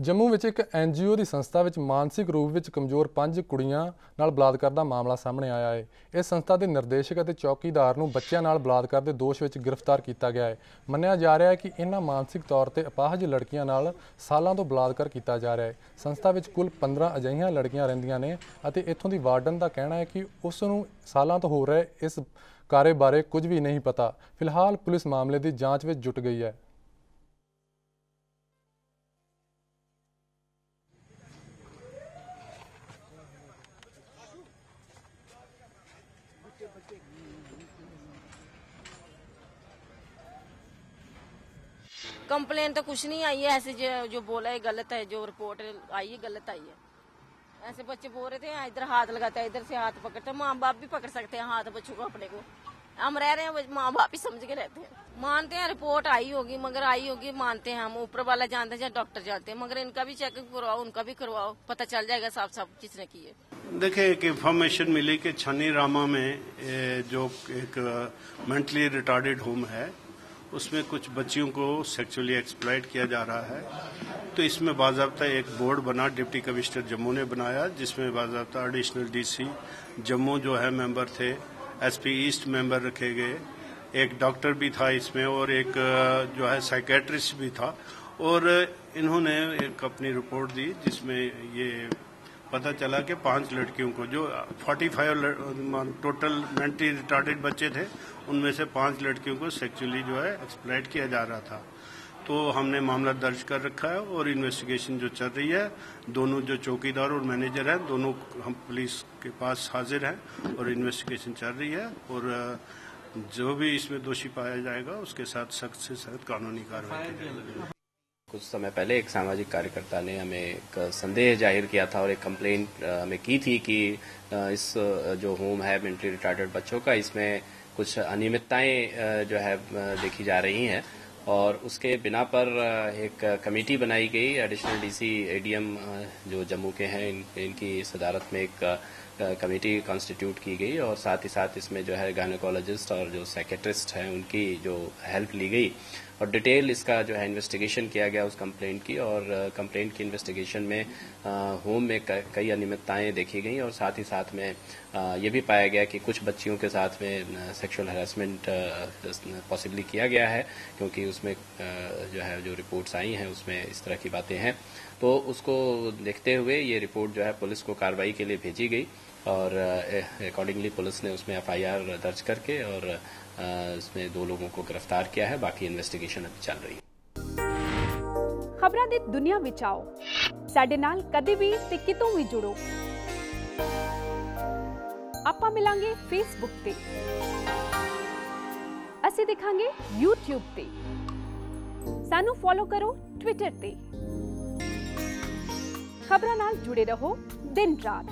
ਜੰਮੂ ਵਿੱਚ ਇੱਕ ਐਨਜੀਓ ਦੀ ਸੰਸਥਾ ਵਿੱਚ ਮਾਨਸਿਕ ਰੂਪ ਵਿੱਚ ਕਮਜ਼ੋਰ ਪੰਜ ਕੁੜੀਆਂ ਨਾਲ ਬਲਾਤਕਾਰ ਦਾ ਮਾਮਲਾ ਸਾਹਮਣੇ ਆਇਆ ਹੈ। ਇਸ ਸੰਸਥਾ ਦੇ ਨਿਰਦੇਸ਼ਕ ਅਤੇ ਚੌਕੀਦਾਰ ਨੂੰ ਬੱਚਿਆਂ ਨਾਲ ਬਲਾਤਕਾਰ ਦੇ ਦੋਸ਼ ਵਿੱਚ ਗ੍ਰਿਫਤਾਰ ਕੀਤਾ ਗਿਆ ਹੈ। ਮੰਨਿਆ ਜਾ ਰਿਹਾ ਹੈ ਕਿ ਇਹਨਾਂ ਮਾਨਸਿਕ ਤੌਰ ਤੇ ਅਪਾਹਜ ਲੜਕੀਆਂ ਨਾਲ ਸਾਲਾਂ ਤੋਂ ਬਲਾਤਕਾਰ ਕੀਤਾ ਜਾ ਰਿਹਾ ਹੈ। ਸੰਸਥਾ ਵਿੱਚ ਕੁੱਲ 15 ਅਜਿਹੀਆਂ ਲੜਕੀਆਂ ਰਹਿੰਦੀਆਂ ਨੇ ਅਤੇ ਇੱਥੋਂ ਦੀ ਵਾਰਡਨ ਦਾ ਕਹਿਣਾ ਹੈ ਕਿ ਉਸ ਨੂੰ ਸਾਲਾਂ ਤੋਂ ਹੋ ਰਹੇ ਇਸ ਕਾਰੇ ਬਾਰੇ ਕੁਝ ਵੀ ਨਹੀਂ ਪਤਾ। ਫਿਲਹਾਲ ਪੁਲਿਸ ਮਾਮਲੇ ਦੀ ਜਾਂਚ ਵਿੱਚ ਜੁਟ ਗਈ ਹੈ। कंप्लेन तो कुछ नहीं आई है, ऐसे जो जो बोला है, गलत है, जो रिपोर्ट आई है, गलत आई है। ऐसे बच्चे बोल रहे थे इधर हाथ लगाता है, इधर से हाथ पकड़ते हैं माँ बाप भी पकड़ सकते हैं, हाथ बच्चों को अपने को। हम रह रहे हैं माँ बाप ही समझ के रहते हैं। मानते हैं रिपोर्ट आई होगी, मगर आई होगी, मानते हैं हम। ऊपर वाला जानते हैं डॉक्टर जानते हैं, मगर इनका भी चेकअप करवाओ, उनका भी करवाओ, पता चल जाएगा साफ़ साफ़ किसने की है। देखिए, एक इन्फॉर्मेशन मिली कि छन्नी रामा में जो एक मेंटली रिटार्डेड होम है उसमें कुछ बच्चियों को सेक्सुअली एक्सप्लाइट किया जा रहा है। तो इसमें बाजाबता एक बोर्ड बना डिप्टी कमिश्नर जम्मू ने बनाया, जिसमें बाजाबता एडिशनल डीसी जम्मू जो है मेंबर थे एसपी ईस्ट मेंबर रखे गए। एक डॉक्टर भी था इसमें और एक जो है साइकेट्रिस्ट भी था। और इन्होंने एक अपनी रिपोर्ट दी, जिसमें ये पता चला कि पाँच लड़कियों को, जो 45 टोटल मेंटली रिटार्डेड बच्चे थे, उनमें से पाँच लड़कियों को सेक्चुअली जो है एक्सप्लाइट किया जा रहा था। तो हमने मामला दर्ज कर रखा है और इन्वेस्टिगेशन जो चल रही है, दोनों जो चौकीदार और मैनेजर हैं, दोनों हम पुलिस के पास हाजिर हैं और इन्वेस्टिगेशन चल रही है और, जो भी इसमें दोषी पाया जाएगा, उसके साथ सख्त से सख्त कानूनी कार्रवाई की जाएगी। कुछ समय पहले एक सामाजिक कार्यकर्ता ने हमें एक संदेह ज़ाहिर किया था और एक कंप्लेन हमें की थी कि इस जो होम है मेंटली रिटार्डेड बच्चों का इसमें कुछ अनियमितताएँ जो है देखी जा रही हैं और उसके बिना पर एक कमेटी बनाई गई एडिशनल डीसी एडीएम जो जम्मू के हैं इन, इनकी सदारत में एक कमेटी कॉन्स्टिट्यूट की गई और साथ ही साथ इसमें जो है गायनोकोलॉजिस्ट और जो साइकेट्रिस्ट हैं, उनकी जो हेल्प ली गई। और डिटेल इसका जो है इन्वेस्टिगेशन किया गया उस कंप्लेंट की और कंप्लेंट की इन्वेस्टिगेशन में होम में कई अनियमितताएँ देखी गई और साथ ही साथ में ये भी पाया गया कि कुछ बच्चियों के साथ में सेक्सुअल हरासमेंट पॉसिबली किया गया है, क्योंकि उसमें जो है जो रिपोर्ट्स आई हैं, उसमें इस तरह की बातें हैं। तो उसको देखते हुए ये रिपोर्ट जो है पुलिस को कार्रवाई के लिए भेजी गई और अकॉर्डिंगली पुलिस ने उसमें एफआईआर दर्ज करके और इसमें दो लोगों को गिरफ्तार किया है बाकी इन्वेस्टिगेशन अभी चल रही है ਖਬਰਾਂ ਦੀ ਦੁਨੀਆ ਵਿੱਚ ਆਓ ਸਾਡੇ ਨਾਲ ਕਦੇ ਵੀ ਤੇ ਕਿਤੋਂ ਵੀ ਜੁੜੋ ਆਪਾਂ ਮਿਲਾਂਗੇ ਫੇਸਬੁੱਕ ਤੇ ਅਸੀਂ ਦਿਖਾਂਗੇ YouTube ਤੇ ਸਾਨੂੰ ਫੋਲੋ ਕਰੋ Twitter ਤੇ ਖਬਰਾਂ ਨਾਲ ਜੁੜੇ ਰਹੋ ਦਿਨ ਰਾਤ